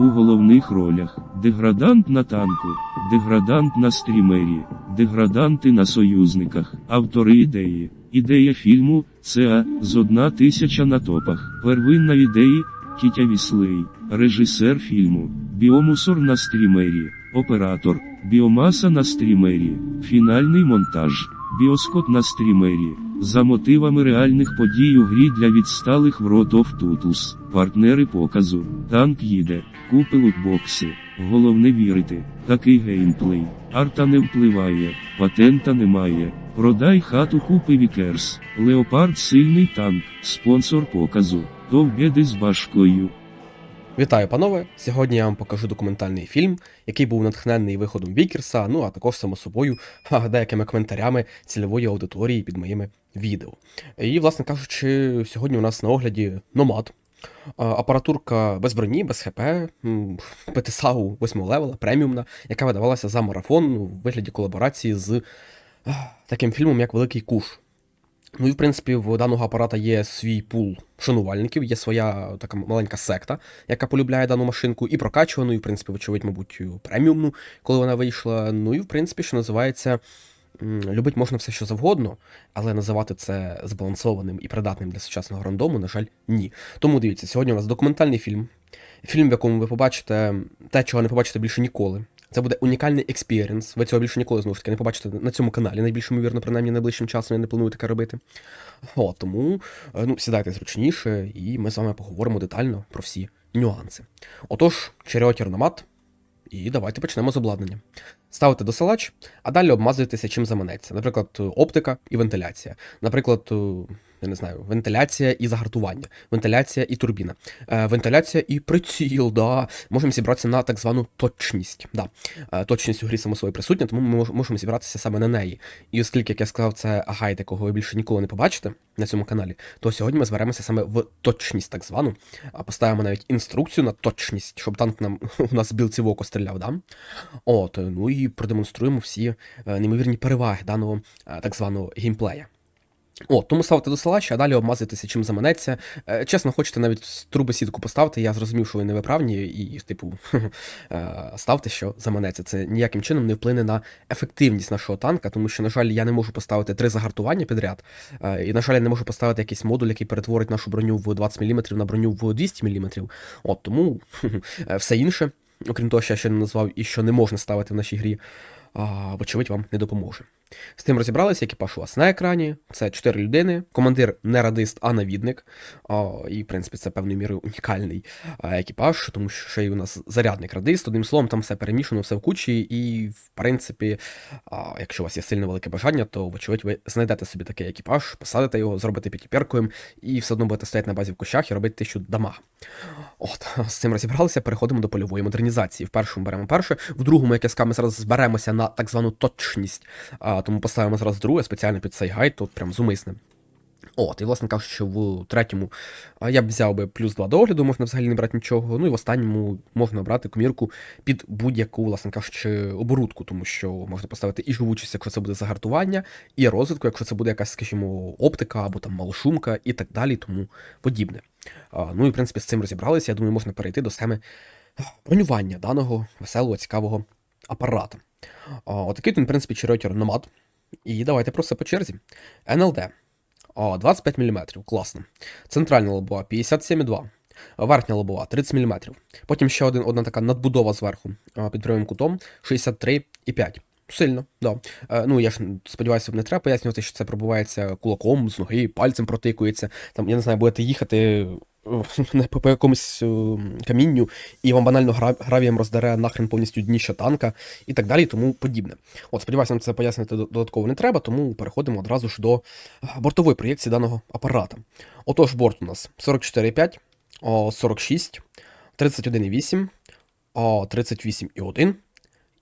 У головних ролях деградант на танку, деградант на стрімері, деграданти на союзниках, автори ідеї. Ідея фільму це з одна тисяча на топах. Первинна ідеї Кітя Віслей, режисер фільму, біомусор на стрімері, оператор, біомаса на стрімері, фінальний монтаж, біоскот на стрімері. За мотивами реальних подій у грі для відсталих в World of Tutus. Партнери показу. Танк їде, купи лутбокси. Головне вірити. Такий геймплей. Арта не впливає, патента немає. Продай хату купи Вікерс. Леопард сильний танк, спонсор показу. Довбєди з башкою. Вітаю, панове! Сьогодні я вам покажу документальний фільм, який був натхнений виходом Вікерса, ну а також само собою деякими коментарями цільової аудиторії під моїми відео. І, власне кажучи, сьогодні у нас на огляді Номад. Апаратурка без броні, без ХП, ПТСАУ 8 левела, преміумна, яка видавалася за марафон у вигляді колаборації з таким фільмом, як Великий Куш. Ну і в принципі в даного апарата є свій пул шанувальників, є своя така маленька секта, яка полюбляє дану машинку, і прокачувану, і в принципі, вочевидь, мабуть, преміумну, коли вона вийшла. Ну і в принципі, що називається. Любить можна все, що завгодно, але називати це збалансованим і придатним для сучасного рандому, на жаль, ні. Тому дивіться, сьогодні у нас документальний фільм. Фільм, в якому ви побачите те, чого не побачите більше ніколи. Це буде унікальний експірієнс. Ви цього більше ніколи знову ж таки не побачите на цьому каналі. Найбільш ймовірно, принаймні найближчим часом я не планую таке робити. О, тому е, ну, сідайте зручніше, і ми з вами поговоримо детально про всі нюанси. Отож, череотір на і давайте почнемо з обладнання. Ставите досилач, а далі обмазуєтеся чим заманеться. Наприклад, оптика і вентиляція. Наприклад, е, я не знаю, вентиляція і загартування, вентиляція і турбіна, е, вентиляція і приціл. Да. Можемо зібратися на так звану точність. Да. Е, Точність у грі само собою присутня, тому ми мож- можемо зібратися саме на неї. І оскільки, як я сказав, це гайд, якого ви більше ніколи не побачите на цьому каналі, то сьогодні ми зберемося саме в точність, так звану. А Поставимо навіть інструкцію на точність, щоб танк нам у нас білці в око стріляв. Да? От, ну і продемонструємо всі е, неймовірні переваги даного так званого геймплея. О, тому ставте досилач, а далі обмазуйтеся чим заманеться. Е, Чесно, хочете навіть трубу сітку поставити, я зрозумів, що ви не виправні, і, типу, е, ставте, що заманеться. Це ніяким чином не вплине на ефективність нашого танка, тому що, на жаль, я не можу поставити три загартування підряд. Е, І, на жаль, я не можу поставити якийсь модуль, який перетворить нашу броню в 20 мм на броню в 200 мм. От тому все інше, окрім того, що я ще не назвав і що не можна ставити в нашій грі, вочевидь, вам не допоможе. З тим розібралися, екіпаж у вас на екрані. Це чотири людини. Командир не радист, а навідник. А, і, в принципі, це певною мірою унікальний екіпаж, тому що ще й у нас зарядник радист. Одним словом, там все перемішано, все в кучі, і, в принципі, якщо у вас є сильно велике бажання, то, вочевидь, ви знайдете собі такий екіпаж, посадите його, зробите п'ятіперкою, і все одно будете стояти на базі в кущах і робити тисячу дамага. От, з цим розібралися, переходимо до польової модернізації. В першому беремо перше, в другому, як я сказав, ми зараз зберемося на так звану точність. Тому поставимо зараз друге спеціально під цей гайд, тут прям зумисне. От, і, власне кажучи, в третьому я б взяв би плюс 2 до огляду, можна взагалі не брати нічого. Ну і в останньому можна брати комірку під будь-яку, власне кажучи, оборудку, тому що можна поставити і живучість, якщо це буде загартування, і розвитку, якщо це буде якась, скажімо, оптика або там малошумка і так далі, тому подібне. Ну і в принципі з цим розібралися. Я думаю, можна перейти до схеми бронювання даного веселого, цікавого апарата. Отакий він, в принципі, черетер Nomad. І давайте просто по черзі. НЛД. 25 мм, класно. Центральна лобова 57,2. Верхня лобова 30 мм. Потім ще один, одна така надбудова зверху під прямим кутом 63,5. Сильно, да. Е, ну, я ж сподіваюся, не треба пояснювати, що це пробувається кулаком, з ноги, пальцем протикується. Там, я не знаю, будете їхати по, якомусь е, камінню, і вам банально гра- гравієм роздере нахрен повністю дніще танка і так далі, тому подібне. От, сподіваюся, нам це пояснити додатково не треба, тому переходимо одразу ж до е, бортової проєкції даного апарата. Отож, борт у нас 44,5, о, 46, 31,8, о, 38,1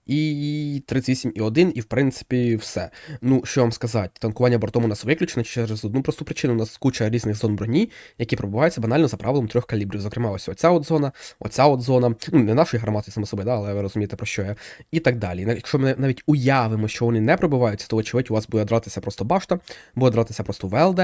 і 38,1, і в принципі все. Ну, що вам сказати, танкування бортом у нас виключено через одну просту причину. У нас куча різних зон броні, які пробуваються банально за правилом трьох калібрів. Зокрема, ось оця от зона, оця от зона, ну не нашої гармати, само собою, да, але ви розумієте про що я. І так далі. Якщо ми навіть уявимо, що вони не пробиваються, то очевидь у вас буде дратися просто башта, буде дратися просто ВЛД,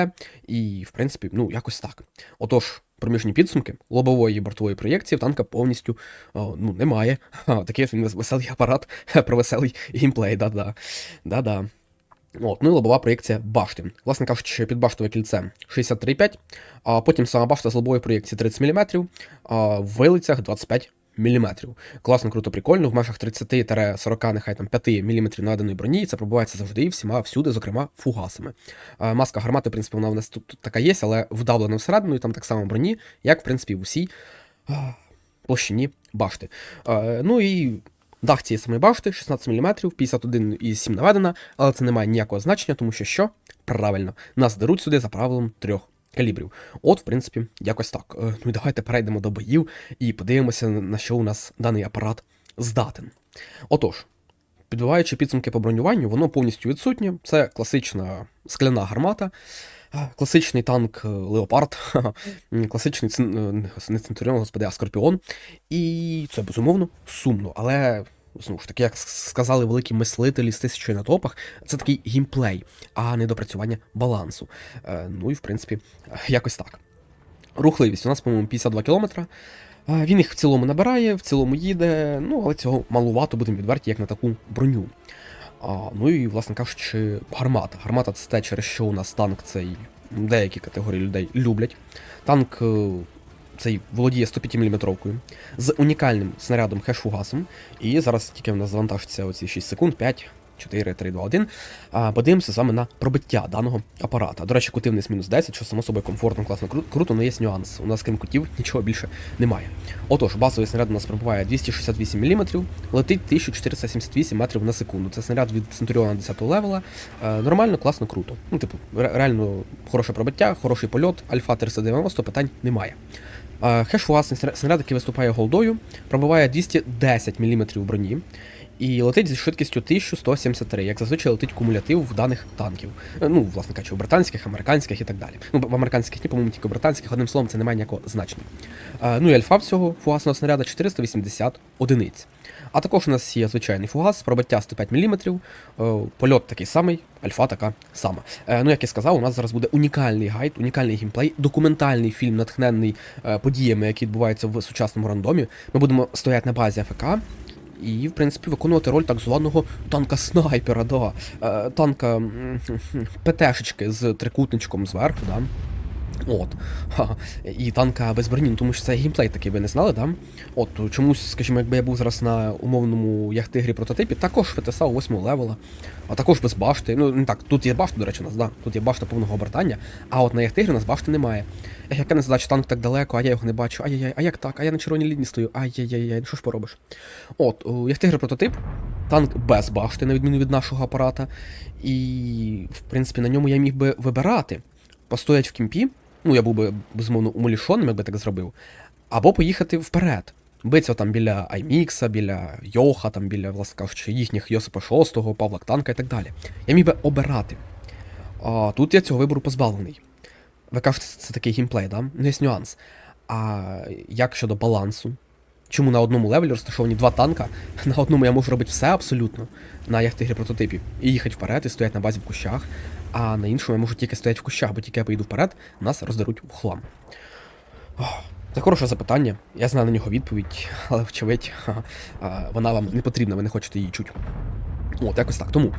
і в принципі, ну, якось так. Отож, проміжні підсумки лобової бортової проєкції в танка повністю о, ну, немає. А, такий він веселий апарат про веселий геймплей, да-да. Да-да. От, ну і лобова проєкція башти. Власне кажучи, підбаштове кільце 63,5, а потім сама башта з лобової проєкції 30 мм, а в вилицях 25 мм. Класно, круто, прикольно. В межах 30-40, нехай там 5 мм наданої броні, і це пробувається завжди і всіма всюди, зокрема фугасами. А, маска гармати, в принципі, вона в нас тут, така є, але вдавлена всередину, і там так само броні, як, в принципі, в усій а, площині башти. А, ну і Дах цієї самої башти 16 мм, 51,7 наведена, але це не має ніякого значення, тому що що? Правильно, нас даруть сюди за правилом трьох калібрів. От, в принципі, якось так. Е, Ну і давайте перейдемо до боїв і подивимося, на що у нас даний апарат здатен. Отож, підбиваючи підсумки по бронюванню, воно повністю відсутнє. Це класична скляна гармата. е, Класичний танк е, Леопард, класичний цин- не Центуріон, господи, а Скорпіон. І це безумовно сумно, але знову ж таки, як сказали великі мислителі з тисячою на топах, це такий геймплей, а не допрацювання балансу. Е, Ну і в принципі, якось так. Рухливість у нас, по-моєму, 52 кілометра. Е, Він їх в цілому набирає, в цілому їде, ну але цього малувато, будемо відверті, як на таку броню. А, ну і, власне кажучи, гармата. Гармата це те, через що у нас танк цей деякі категорії людей люблять. Танк е, цей володіє 105 мм з унікальним снарядом хешфугасом. І зараз тільки в нас завантажиться оці 6 секунд, 5, 4, 3, 2, 1. А, подивимося вами на пробиття даного апарата. До речі, кутивність мінус 10, що само собою комфортно, класно, кру- круто, але є нюанс. У нас крім кутів нічого більше немає. Отож, базовий снаряд у нас пробуває 268 мм, летить 1478 метрів на секунду. Це снаряд від Центуріона 10 левела. Е, нормально, класно, круто. Ну, типу, ре- реально хороше пробиття, хороший польот, альфа 390, питань немає. Хеш власний снаряд- який виступає голдою, пробиває 210 мм броні і летить зі швидкістю 1173, як зазвичай летить кумулятив в даних танків. Е, Ну, власне кажучи, британських, американських і так далі. Ну, в американських ні, по-моєму, тільки британських, одним словом, це не має ніякого значення. Е, Ну і альфа всього власного снаряда 480 одиниць. А також у нас є звичайний фугас, пробиття 105 мм, польот такий самий, альфа така сама. Е, Ну, як я сказав, у нас зараз буде унікальний гайд, унікальний геймплей, документальний фільм, натхнений е, подіями, які відбуваються в сучасному рандомі. Ми будемо стояти на базі АФК. І, в принципі, виконувати роль так званого танка-снайпера, да. Е, танка ПТшечки з трикутничком зверху, да. От. І танка без броні, ну, тому що це геймплей такий, ви не знали, да? От, чомусь, скажімо, якби я був зараз на умовному яхтигрі прототипі, також ФТСА 8 левела, а також без башти. Ну, не так, тут є башта, до речі, у нас, да. Тут є башта повного обертання, а от на яхтигрі у нас башти немає. Яка не задача, танк так далеко, а я його не бачу. Ай-яй-яй, а як так? А я на червоній лінії стою. Ай-яй-яй, ну що ж поробиш? От, яхтигри прототип, танк без башти, на відміну від нашого апарата. І, в принципі, на ньому я міг би вибирати. Постоять в кімпі, ну я був би безумовно умалішоним, якби так зробив, або поїхати вперед. Биться там біля Аймікса, біля Йоха, там біля, власне кажучи, їхніх Йосипа VI, Павла Ктанка і так далі. Я міг би обирати. А тут я цього вибору позбавлений. Ви кажете, це такий гімплей, да? Ну, є нюанс. А як щодо балансу? Чому на одному левелі розташовані два танка? На одному я можу робити все абсолютно на яхтигрі прототипі. І їхати вперед, і стоять на базі в кущах, а на іншому я можу тільки стояти в кущах, бо тільки я поїду вперед, нас роздеруть в хлам. Це хороше запитання, я знаю на нього відповідь, але вочевидь, вона вам не потрібна, ви не хочете її чути. От, якось так. Тому,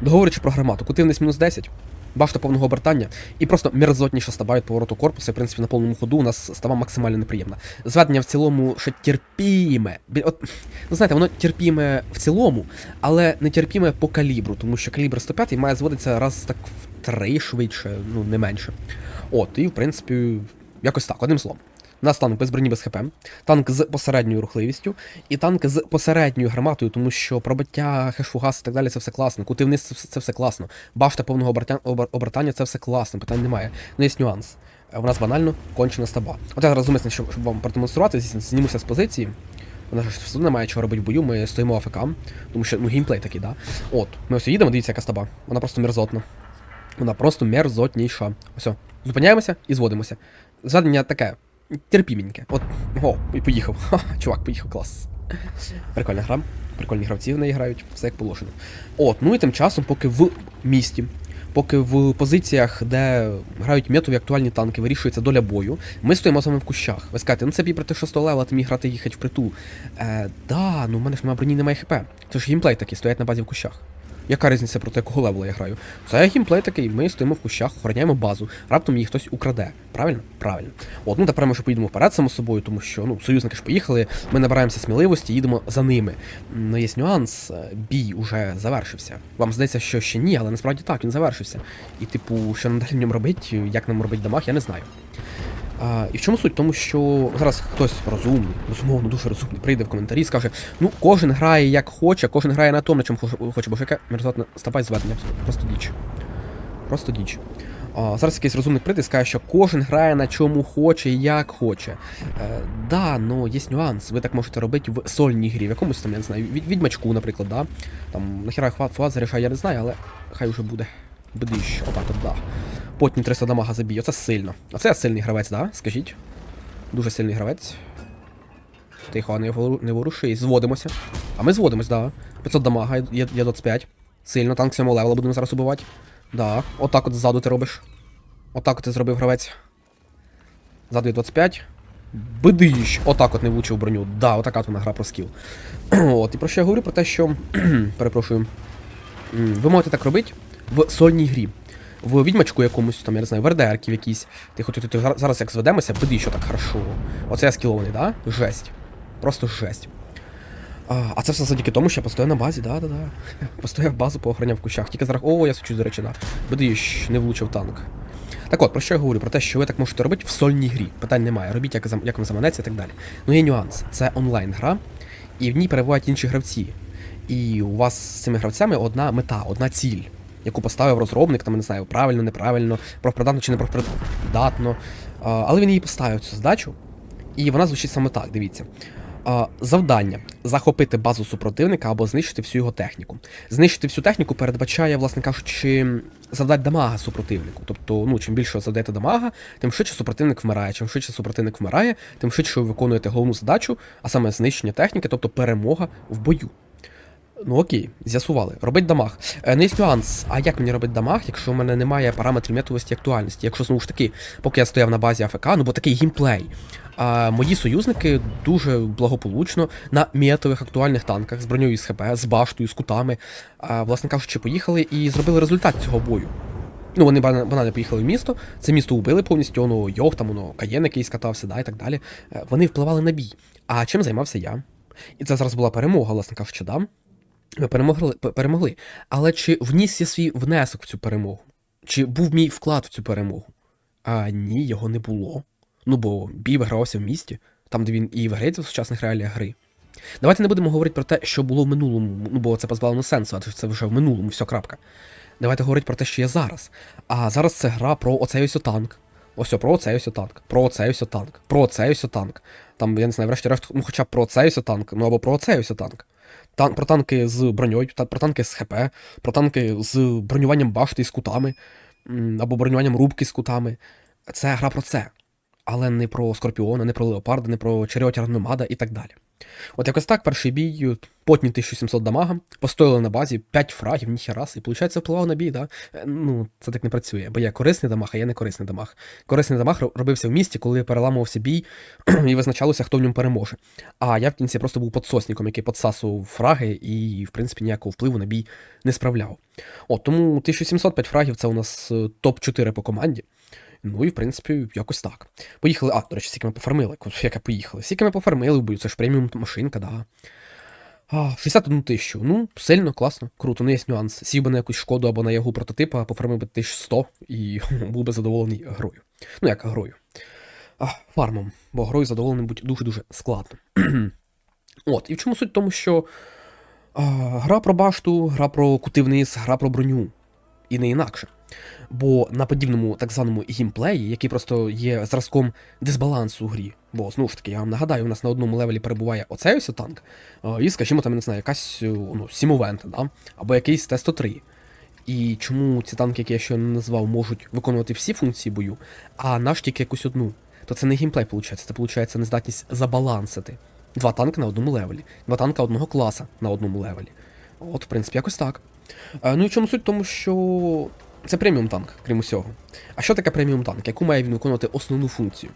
договорюючи про гармату, кутивність мінус 10, башта повного обертання і просто мерзотніше стаба повороту корпусу, і, в принципі, на повному ходу у нас става максимально неприємна. Зведення в цілому ще терпіме. От, ну знаєте, воно терпіме в цілому, але не терпіме по калібру, тому що калібр 105 має зводитися раз так в три швидше, ну не менше. От, і в принципі, якось так, одним словом. У нас танк без броні без ХП, танк з посередньою рухливістю, і танк з посередньою гарматою, тому що пробиття, хешфугас і так далі це все класно. Кути вниз це, все- класно. Башта повного оберта- обертання це все класно, питань немає. Ну є нюанс. Е, У нас банально кончена стаба. От я зараз зумисно, щоб, щоб вам продемонструвати, знімуся з позиції. Вона ж все немає чого робити в бою, ми стоїмо АФК, тому що ну, геймплей такий, да. От, ми ось їдемо, дивіться, яка стаба. Вона просто мерзотна. Вона просто мерзотніша. Ось, зупиняємося і зводимося. Зведення таке, терпіменьке. От, о, і поїхав. Ха, чувак, поїхав, клас. Прикольна гра. Прикольні гравці в неї грають, все як положено. От, ну і тим часом, поки в місті поки в позиціях, де грають метові актуальні танки, вирішується доля бою, ми стоїмо вами в кущах. Ви скажете, ну це бій проти 6 левела, ти міг грати їхати впритул. Е, да, ну в мене ж немає броні, немає хп. Це ж геймплей такий, стоять на базі в кущах. Яка різниця проти якого левела я граю? Це геймплей такий, ми стоїмо в кущах, охороняємо базу, раптом її хтось украде. Правильно? Правильно. От, ну тепер ми вже поїдемо вперед, само собою, тому що ну, союзники ж поїхали, ми набираємося сміливості, їдемо за ними. Ну, є нюанс, е, бій уже завершився. Вам здається, що ще ні, але насправді так, він завершився. І, типу, що нам далі в ньому робити, як нам робити дамаг, я не знаю. А, і в чому суть? Тому що зараз хтось розумний, безумовно, дуже розумний, прийде в коментарі і скаже: ну, кожен грає як хоче, кожен грає на тому, на чому хоче, бо ж яке мерзотне стопай зведення. Просто діч. Просто діч. А, зараз якийсь розумник прийде і скаже, що кожен грає на чому хоче як хоче. Е, да, ну є нюанс. Ви так можете робити в сольній грі, в якомусь там, я не знаю, від, відьмачку, наприклад, да. Там хват фуат зарішає, я не знаю, але хай уже буде. Бдищ, отак от, да. Потні 300 дамага забій, оце сильно. Оце сильний гравець, да? Скажіть. Дуже сильний гравець. Тихо, не, вору- не ворушись, зводимося. А ми зводимось, да. 500 дамага, є, є 25. Сильно, танк 7 левела будемо зараз убивати. Да. Отак от ззаду ти робиш. Отак от ти зробив гравець. Ззаду є 25. Бидиш! Отак от не влучив броню. Да, отака от вона гра про скіл. от, і про що я говорю? Про те, що. перепрошую. Ви можете так робити в сольній грі. В відьмачку якомусь, там, я не знаю, в РДРки в. Ти хоч ти, ти, зараз- як зведемося, биди, що так хорошо. Оце я скілований, да? Жесть. Просто жесть. А, а це все завдяки тому, що я постою на базі, да, да, да. Постояв базу, поохороняв в кущах. Тільки зараз. О, я сучу, до речі, да. Бидиш, не влучив танк. Так от, про що я говорю? Про те, що ви так можете робити в сольній грі. Питань немає. Робіть, як, як вам заманеться і так далі. Ну є нюанс. Це онлайн-гра, і в ній перебувають інші гравці. І у вас з цими гравцями одна мета, одна ціль, яку поставив розробник, там, не знаю, правильно, неправильно, профпридатно чи не профпридатно. Але він її поставив цю задачу, і вона звучить саме так, дивіться. Завдання захопити базу супротивника або знищити всю його техніку. Знищити всю техніку передбачає, власне кажучи, завдати дамага супротивнику. Тобто, ну, чим більше ви задаєте дамага, тим швидше супротивник вмирає. Чим швидше супротивник вмирає, тим швидше ви виконуєте головну задачу, а саме знищення техніки, тобто перемога в бою. Ну окей, з'ясували. Робить дамаг. Е, не є нюанс, а як мені робити дамаг, якщо в мене немає параметрів метовості і актуальності? Якщо знову ж таки, поки я стояв на базі АФК, ну бо такий геймплей. А мої союзники дуже благополучно на метових актуальних танках з броньою з ХП, з баштою, з кутами, а, власне кажучи, поїхали і зробили результат цього бою. Ну, вони бана- банально поїхали в місто, це місто убили повністю, воно йох, там воно каєн якийсь катався, да, і так далі. Е, Вони впливали на бій. А чим займався я? І це зараз була перемога, власне кажучи, да? Ми перемогли, перемогли. Але чи вніс я свій внесок в цю перемогу? Чи був мій вклад в цю перемогу? А ні, його не було. Ну бо бій вигравався в місті, там, де він і виграється в сучасних реаліях гри. Давайте не будемо говорити про те, що було в минулому, ну бо це позбавлено сенсу, адже це вже в минулому, все крапка. Давайте говорити про те, що є зараз. А зараз це гра про оцей ось танк. Ось про оцей ось танк, про оцей ось танк, про оцей ось танк. Там, я не знаю, врешті-решт, ну хоча б про оцей ось танк, ну або про оцей ось танк. Тан, про танки з броньою, та, про танки з ХП, про танки з бронюванням башти з кутами, або бронюванням рубки з кутами. Це гра про це. Але не про Скорпіона, не про Леопарда, не про Черіотяр Номада і так далі. От якось так, перший бій, потні 1700 дамага, постояли на базі, 5 фрагів, ніхерас, і виходить, впливав на бій, да? Е, Ну, це так не працює, бо є корисний дамаг, а є не корисний дамаг. Корисний дамаг робився в місті, коли переламувався бій і визначалося, хто в ньому переможе. А я в кінці просто був подсосником, який подсасував фраги і, в принципі, ніякого впливу на бій не справляв. От тому 1705 фрагів це у нас е, топ-4 по команді. Ну і в принципі, якось так. Поїхали. А, до речі, скільки ми пофармили. Яке поїхали? Скільки ми пофармили в бою, це ж преміум машинка, да. А, 61 тисячу. Ну, сильно, класно, круто, не є нюанс. Сів би на якусь шкоду або на ягу прототипа, пофармив би 1100 і був би задоволений грою. Ну, як грою. А, фармом, бо грою задоволеним бути дуже-дуже складно. От, і в чому суть в тому, що а, гра про башту, гра про кути вниз, гра про броню. І не інакше. Бо на подібному так званому геймплеї, який просто є зразком дисбалансу у грі. Бо знову ж таки, я вам нагадаю, у нас на одному левелі перебуває оцей ось танк, і, скажімо, там, не знаю, якась е, ну, сімовента, да? або якийсь Т-103. І чому ці танки, які я ще не назвав, можуть виконувати всі функції бою, а наш тільки якусь одну, то це не геймплей, виходить, це виходить нездатність забалансити. Два танки на одному левелі, два танка одного класа на одному левелі. От, в принципі, якось так. Е, Ну і в чому суть, тому що це преміум танк, крім усього. А що таке преміум танк? Яку має він виконувати основну функцію?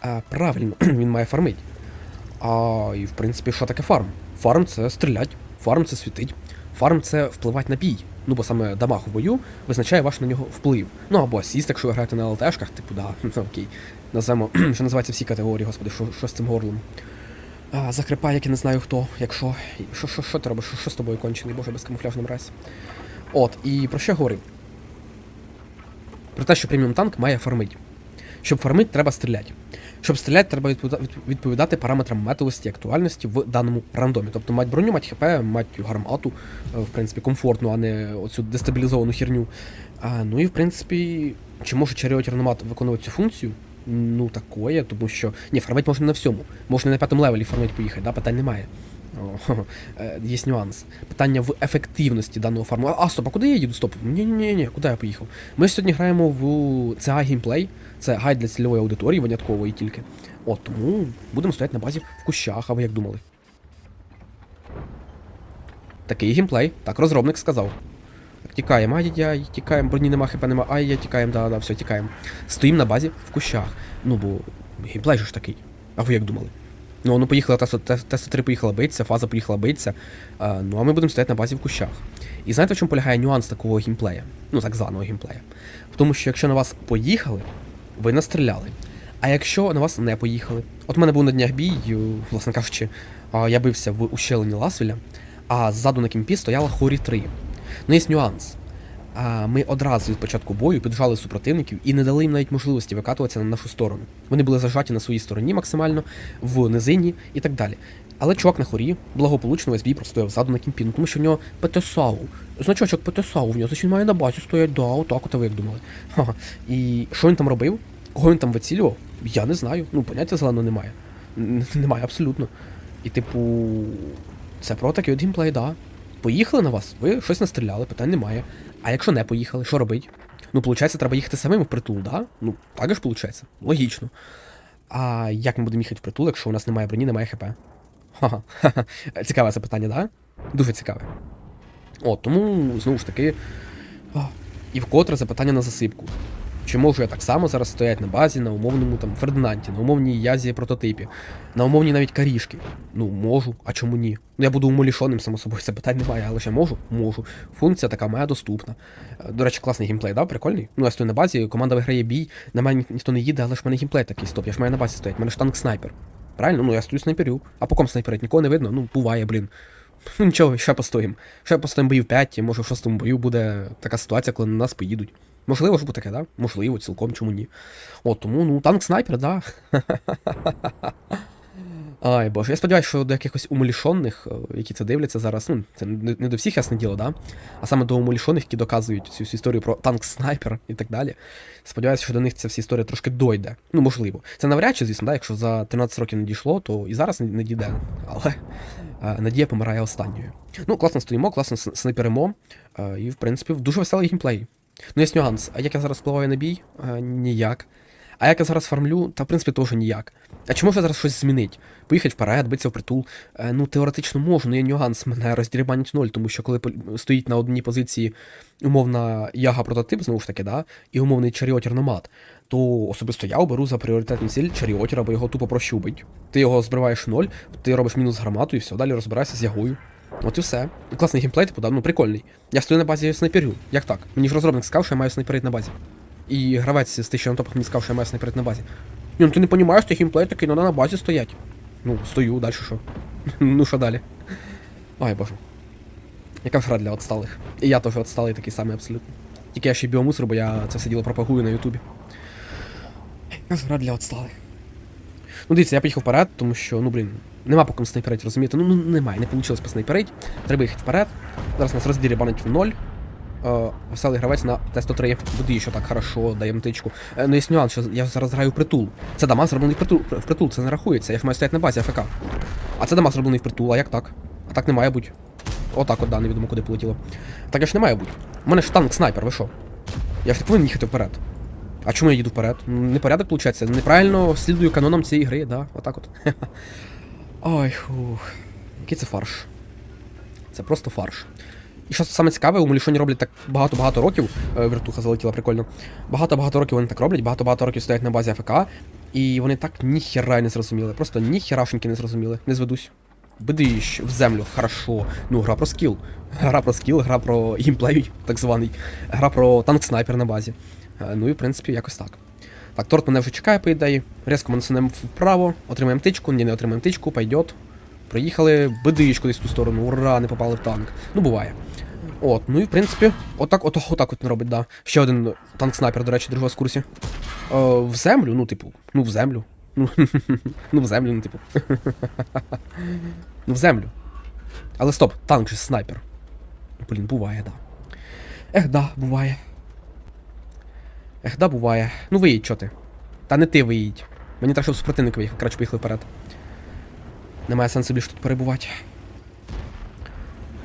А, правильно, він має фармить. А і в принципі, що таке фарм? Фарм це стрілять, фарм це світить, фарм це впливати на бій. Ну, бо саме дамаг у бою визначає ваш на нього вплив. Ну або асіст, якщо ви граєте на ЛТшках, типу, да, ну, окей. Назвемо, що називається всі категорії, господи, що, що з цим горлом. А, закрипай, як я не знаю хто, якщо. Що, що, що ти робиш? Що, що з тобою кончений, боже, без камуфляжного мразь. От, і про що я говорив? Про те, що преміум танк має фармить. Щоб фармити, треба стріляти. Щоб стріляти, треба відповідати параметрам метовості і актуальності в даному рандомі. Тобто мать броню, мать хп, мать гармату, е, в принципі, комфортну, а не оцю дестабілізовану херню. А, ну і в принципі, чи може чаріотір номад виконувати цю функцію? Ну, такое, тому що. Ні, фармить можна на всьому. Можна на п'ятому левелі фармить поїхати, да, питань немає. О, е, є нюанс. Питання в ефективності даного фарму. А, стоп, а куди я їду? Стоп. Ні, ні, ні, куди я поїхав? Ми сьогодні граємо в CA геймплей. Це гайд для цільової аудиторії, виняткової тільки. От тому будемо стояти на базі в кущах, а ви як думали? Такий геймплей, так розробник сказав. Тікаємо, ай яй тікаємо, броні нема, хп нема, ай я тікаємо, да, да, все, тікаємо. Стоїмо на базі в кущах. Ну, бо геймплей ж такий. А ви як думали? Ну, ну поїхала Теста 3 поїхала битися, фаза поїхала битися. А, ну, а ми будемо стояти на базі в кущах. І знаєте, в чому полягає нюанс такого геймплея? Ну, так званого геймплея. В тому, що якщо на вас поїхали, ви настріляли. А якщо на вас не поїхали? От у мене був на днях бій, власне кажучи, я бився в ущелині Ласвіля, а ззаду на кімпі стояла Хорі 3. Ну, є нюанс. А ми одразу від початку бою піджали супротивників і не дали їм навіть можливості викатуватися на нашу сторону. Вони були зажаті на своїй стороні максимально, в низині і так далі. Але чувак на хорі благополучно весь бій простояв ззаду на кімпі, ну тому що в нього ПТСАУ. Значочок ПТСАУ в нього, значить має на базі стоять, да, отак от ви як думали. Ха-ха. І що він там робив? Кого він там вицілював? Я не знаю. Ну, поняття зелено немає. Н- Немає абсолютно. І, типу, це про такий от геймплей, да. Поїхали на вас, ви щось настріляли, питань немає. А якщо не поїхали, що робить? Ну, виходить, треба їхати самим в притул, да? Ну, так ж виходить. Логічно. А як ми будемо їхати в притул, якщо у нас немає броні, немає хп? Ха-ха. Цікаве запитання, да? Дуже цікаве. О, тому, знову ж таки. І вкотре запитання на засипку. Чи можу я так само зараз стояти на базі, на умовному там Фердинанті, на умовній язі прототипі, на умовній навіть карішки? Ну, можу, а чому ні? Ну я буду умалішоним, само собою, це питань немає, але ще можу? Можу. Функція така моя доступна. Е, До речі, класний геймплей, да? Прикольний? Ну, я стою на базі, команда виграє бій, на мене ніхто не їде, але ж в мене геймплей такий, стоп, я ж маю на базі стоять, в мене ж танк снайпер. Правильно? Ну я стою снайперю. А по ком снайперить? Нікого не видно? Ну, буває, блін. Ну нічого, ще постоїм. Ще постоїм боїв 5, може в шостому бою буде така ситуація, коли на нас поїдуть. Можливо буде таке, да? Можливо, цілком чому ні. От тому, ну, танк снайпер, да. Ай боже, я сподіваюся, що до якихось умалішонних, е, які це дивляться зараз, ну, це не, до всіх ясне діло, да? а саме до умалішонних, які доказують цю всю історію про танк снайпер і так далі. Сподіваюся, що до них ця вся історія трошки дойде. Ну, можливо. Це навряд чи, звісно, да? якщо за 13 років не дійшло, то і зараз не, дійде. Але е, надія помирає останньою. Ну, класно стоїмо, класно снайперимо, е, і, в принципі, дуже веселий геймплей. Ну, є нюанс. А як я зараз впливаю на бій? Е, ніяк. А як я зараз фармлю, та в принципі теж ніяк. А чи можу я зараз щось змінити? Поїхати вперед, битися в притул. Е, ну, теоретично можу, але є нюанс, мене роздірібанять ноль, тому що коли стоїть на одній позиції умовна яга прототип, знову ж таки, да, і умовний чаріотір номад, то особисто я оберу за пріоритетну ціль чаріотіра, бо його тупо проще убить. Ти його збриваєш в ноль, ти робиш мінус гармату і все, далі розбираєшся з ягою. От і все. І класний геймплей, типу, да, ну прикольний. Я стою на базі снайперю. Як так? Мені ж розробник сказав, що я маю снайперити на базі. І гравець з тисячі на топах мені сказав, що я маю снайперити на базі. Ні, ну ти не розумієш, ти геймплей такий, треба на базі стоять. Ну, стою, далі що? ну що далі? Ой, боже. Яка гра для отсталих. І я теж отсталий такий самий абсолютно. Тільки я ще біомусор, бо я це все діло пропагую на Ютубі. Яка гра для отсталих. Ну дивіться, я поїхав вперед, тому що, ну блін, нема по кому снайперить, розумієте? Ну, ну немає, не вийшло поснайперить. Треба їхати вперед. Зараз нас роздірібанить в ноль. Е, веселий гравець на Т-103 буде що так хорошо, дає мтичку. Е, ну є нюанс, що я зараз граю в притул. Це дамаг зроблений в притул, в притул, це не рахується, я ж маю стояти на базі АФК. А це дамаг зроблений в притул, а як так? А так не має бути. Отак от, да, невідомо куди полетіло. Так ж не має бути. У мене ж танк снайпер, ви що? Я ж не повинен їхати вперед. А чому я їду вперед? Ну, Непорядок виходить. Неправильно слідую канонам цієї гри, да, отак от. Ой, хух. Який це фарш. Це просто фарш. І що саме цікаве, у Мелішоні роблять так багато-багато років. Е, Вертуха залетіла прикольно. Багато-багато років вони так роблять, багато-багато років стоять на базі АФК, і вони так ніхера не зрозуміли. Просто ніхерашеньки не зрозуміли. Не зведусь. Бидиш в землю, хорошо. Ну, гра про скіл. Гра про скіл, гра про геймплей, так званий. Гра про танк-снайпер на базі. Е, Ну і в принципі якось так. Так, торт мене вже чекає, по ідеї. Різко ми насунемо вправо, отримаємо тичку, ні, не отримаємо тичку, пойдет. Приїхали, бидиш кудись в ту сторону, ура, не попали в танк. Ну, буває. От, ну і в принципі, отак, отак, отак от не робить, да. Ще один танк-снайпер, до речі, другого з курсі. Е, в землю, ну, типу, ну в землю. Ну, ну в землю, ну, типу. ну, в землю. Але стоп, танк же снайпер. Блін, буває, да. Ех, да, буває. Ех, да, буває. Ну виїдь, чо ти? Та не ти виїдь. Мені так, щоб супротивник виїхав, краще поїхали вперед. Немає сенсу більше тут перебувати.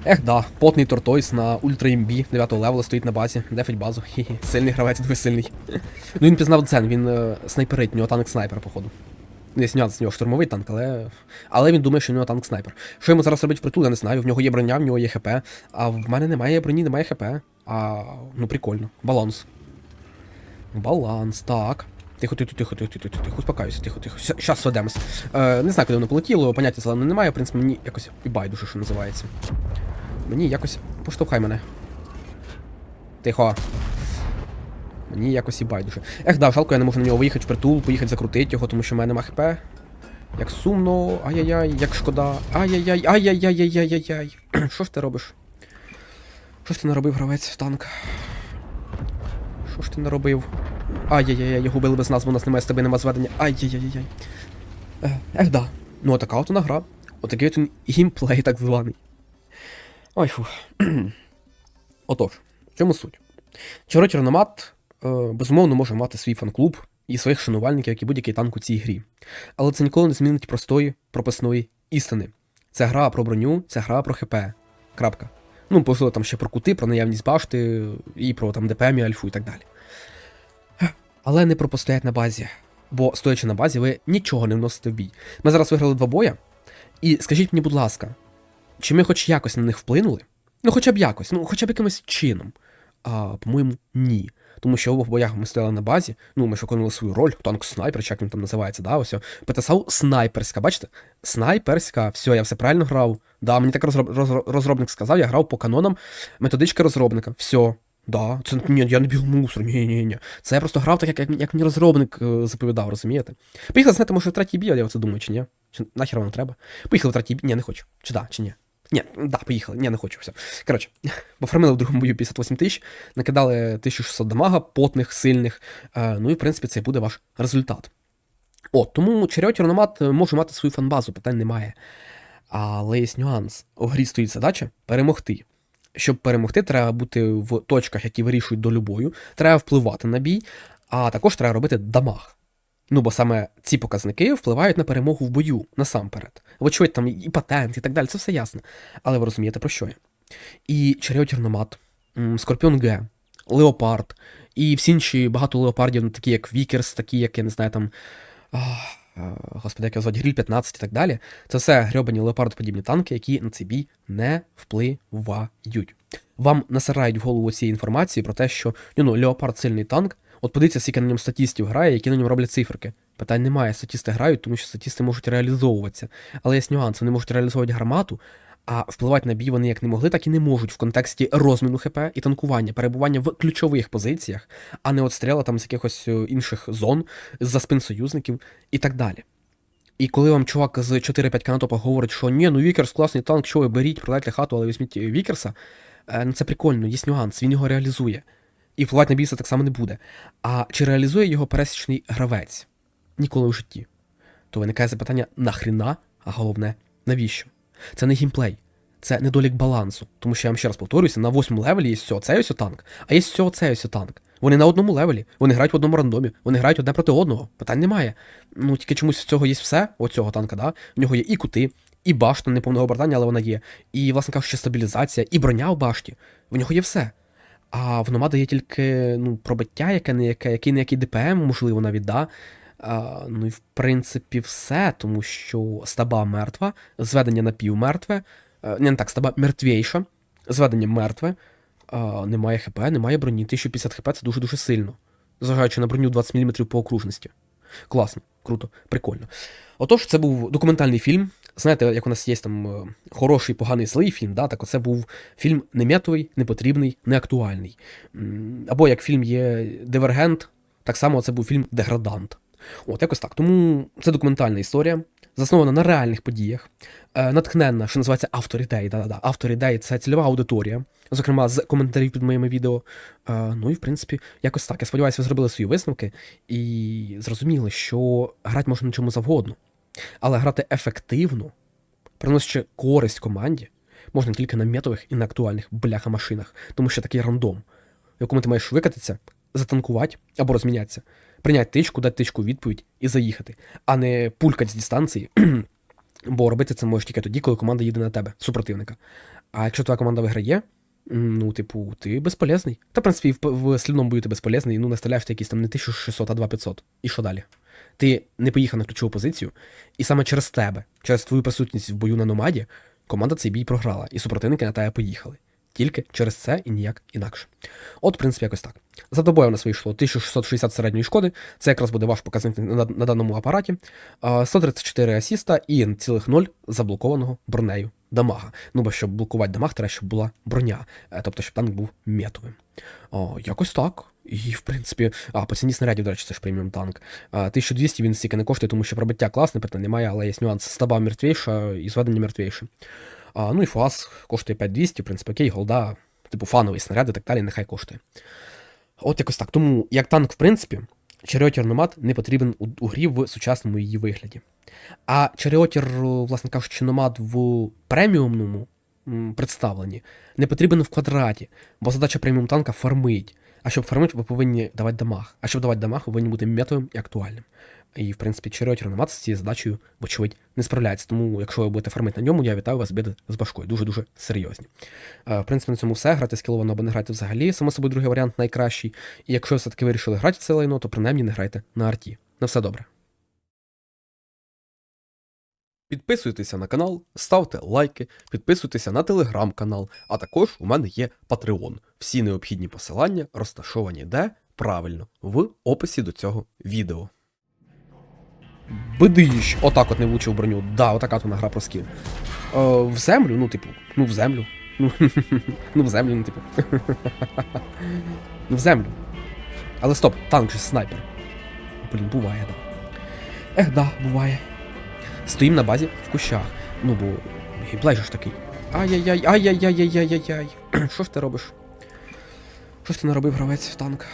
Ех, да, потний тортойс на ультра імбі 9 левела стоїть на базі, дефить базу. Хі-хі. Сильний гравець, дуже сильний. ну він пізнав дзен, він е, снайперить, у нього танк снайпер, походу. Є нюанс, у нього штурмовий танк, але. Але він думає, що у нього танк снайпер. Що йому зараз робить впритул, я не знаю. В нього є броня, в нього є ХП, а в мене немає броні, немає ХП. А ну прикольно. Баланс. Баланс, так. Тихо, тихо, тихо, тихо, тихо, тихо, успокаюся, тихо, тихо. Щас сведемось. Е, не знаю, куди воно полетіло, поняття зеленого немає, в принципі, мені якось і байдуже, що називається. Мені якось. Поштовхай мене. Тихо. Мені якось і байдуже. Ех, да, жалко, я не можу на нього виїхати в притул, поїхати закрутити його, тому що в мене нема хп. Як сумно, ай-яй-яй, як шкода. Ай-яй-яй, ай-яй-яй-яй-яй-яй. Що ж ти робиш? Що ж ти наробив, гравець в танк? Що ж ти наробив? Ай-яй-яй, його били без бо у нас немає з тебе нема зведення. Ай-яй-яй-яй. Ех, ех, да. Ну, така от вона гра. Отакий от він геймплей так званий. Ой фу. Отож, в чому суть? Чаротір Номад, е, безумовно, може мати свій фан-клуб і своїх шанувальників, як і будь-який танк у цій грі. Але це ніколи не змінить простої, прописної істини. Це гра про броню, це гра про ХП. Крапка. Ну, можливо, там ще про кути, про наявність башти і про там ДПМ, і альфу і так далі. Але не про постоять на базі. Бо стоячи на базі, ви нічого не вносите в бій. Ми зараз виграли два боя. І скажіть мені, будь ласка, чи ми хоч якось на них вплинули? Ну, хоча б якось, ну хоча б якимось чином. А, по-моєму, ні. Тому що в обох боях ми стояли на базі, ну ми ж виконували свою роль, танк снайпер, чи як він там називається, да, ось. ПТСАУ снайперська, бачите? Снайперська, все, я все правильно грав. Да, мені так розроб, розро- розробник сказав, я грав по канонам методички розробника. Все. Да, це ні, я не біг мусор, ні, ні, ні. Це я просто грав так, як, як, як мені розробник е, заповідав, розумієте? Поїхали знаєте, може в третій бій, я оце думаю, чи ні? Чи нахер воно треба? Поїхали в третій бій. Ні, не хочу. Чи да, чи ні? Ні, да, поїхали. Ні, не хочу. Все. Коротше, пофармили в другому бою 58 тисяч, накидали 1600 дамага, потних, сильних. Е, ну і в принципі це буде ваш результат. От, тому Чаріот Рономат може мати свою фанбазу, питань немає. Але є нюанс. У грі стоїть задача перемогти. Щоб перемогти, треба бути в точках, які вирішують долю бою, треба впливати на бій, а також треба робити дамаг. Ну, бо саме ці показники впливають на перемогу в бою насамперед. Вочевидь, там і патент, і так далі, це все ясно. Але ви розумієте, про що я. І Чаріотірномат, Скорпіон Г, Леопард, і всі інші багато леопардів, ну, такі як Вікерс, такі, як, я не знаю, там. Господи, як його звати, Гріль 15 і так далі. Це все грьобані леопардоподібні танки, які на цей бій не впливають. Вам насирають в голову цієї інформації про те, що ну, ну, леопард сильний танк. От подивіться, скільки на ньому статістів грає, які на ньому роблять циферки. Питань немає, статісти грають, тому що статісти можуть реалізовуватися. Але є нюанс, вони можуть реалізовувати гармату, а впливати на бій вони як не могли, так і не можуть в контексті розміну ХП і танкування, перебування в ключових позиціях, а не отстріла там з якихось е, інших зон, з-за спин союзників і так далі. І коли вам чувак з 4-5 канатопа говорить, що ні, ну Вікерс класний танк, що ви беріть, продайте хату, але візьміть Вікерса, е, ну це прикольно, є нюанс, він його реалізує. І впливати на це так само не буде. А чи реалізує його пересічний гравець? Ніколи в житті. То виникає запитання нахріна, а головне, навіщо? Це не геймплей, це недолік балансу. Тому що я вам ще раз повторююся, на восьмому левелі є цього цей ось танк, а є цього цей ось танк. Вони на одному левелі, вони грають в одному рандомі, вони грають одне проти одного. Питань немає. Ну тільки чомусь з цього є все, оцього танка, да? В нього є і кути, і башта неповного обертання, але вона є. І, власне кажучи, стабілізація, і броня в башті. В нього є все. А в Номада є тільки ну, пробиття, яке не яке, який не який ДПМ, можливо, навіть, да. А, ну і в принципі все, тому що стаба мертва, зведення напівмертве, не, не так, стаба мертвіша, Зведення мертве, а, немає ХП, немає броні. 1050 ХП це дуже-дуже сильно. Зважаючи на броню 20 мм по окружності. Класно, круто, прикольно. Отож, це був документальний фільм. Знаєте, як у нас є там е, хороший, поганий, злий фільм, да, так оце був фільм неметовий, непотрібний, неактуальний. Або як фільм є Дивергент, так само це був фільм Деградант. От якось так. Тому це документальна історія, заснована на реальних подіях, е, натхненна, що називається автор ідеї. Да-да-да. Автор ідеї це цільова аудиторія, зокрема з коментарів під моїми відео. Е, ну і в принципі, якось так. Я сподіваюся, ви зробили свої висновки і зрозуміли, що грати можна на чому завгодно. Але грати ефективно, приносячи користь команді, можна тільки на метових і на актуальних бляха-машинах, тому що такий рандом, в якому ти маєш викатитися, затанкувати або розмінятися, прийняти тичку, дати тичку відповідь і заїхати, а не пулькати з дистанції. Бо робити це можеш тільки тоді, коли команда їде на тебе, супротивника. А якщо твоя команда виграє, ну, типу, ти безполезний. Та, в принципі, в, в слідному бою ти безполезний, ну, наставляєш ти якісь там не 1600, а 2500. І що далі? Ти не поїхав на ключову позицію, і саме через тебе, через твою присутність в бою на номаді, команда цей бій програла, і супротивники на тебе поїхали. Тільки через це і ніяк інакше. От, в принципі, якось так. За добою у нас вийшло 1660 середньої шкоди. Це якраз буде ваш показник на, на даному апараті. 134 асіста і цілих 0 заблокованого бронею дамага. Ну, бо щоб блокувати дамаг, треба, щоб була броня. Е, Тобто, щоб танк був метовим. О, якось так. І, в принципі, а, по ціні снарядів, до речі, це ж преміум танк. 1200 він стільки не коштує, тому що пробиття класне, питань немає, але є нюанс. Стаба мертвіша і зведення мертвіше. А, ну і фуас коштує 5200, в принципі, окей, голда, типу фановий снаряд і так далі, нехай коштує. От якось так. Тому як танк, в принципі, Чаріотір Номад не потрібен у, у грі в сучасному її вигляді. А Чаріотір, власне кажучи, Номад в преміумному представленні не потрібен в квадраті, бо задача преміум танка фармить. А щоб фармити, ви повинні давати дамаг. А щоб давати дамаг, ви повинні бути метовим і актуальним. І, в принципі, Чаріотір Номад з цією задачею, вочевидь, не справляється. Тому, якщо ви будете фармити на ньому, я вітаю вас біди з башкою. Дуже-дуже серйозні. Е, В принципі, на цьому все. Грати скіловано або не грати взагалі. Само собою, другий варіант найкращий. І якщо все-таки вирішили грати в це лайно, то принаймні не грайте на арті. На все добре. Підписуйтеся на канал, ставте лайки, підписуйтеся на телеграм-канал, а також у мене є Patreon. Всі необхідні посилання розташовані де правильно в описі до цього відео. Бидиш! Отак от не влучив броню. Да, отака то гра про скіл. Е, в землю, ну, типу, ну в землю. Ну, ну в землю, ну, типу. ну в землю. Але стоп, танк же снайпер. Блін, буває, да. Ех, да, буває. Стоїм на базі в кущах. Ну, бо геймплей же ж такий. Ай-яй-яй, ай-яй-яй-яй-яй-яй. Що ж ти робиш? Що ж ти наробив гравець в танк?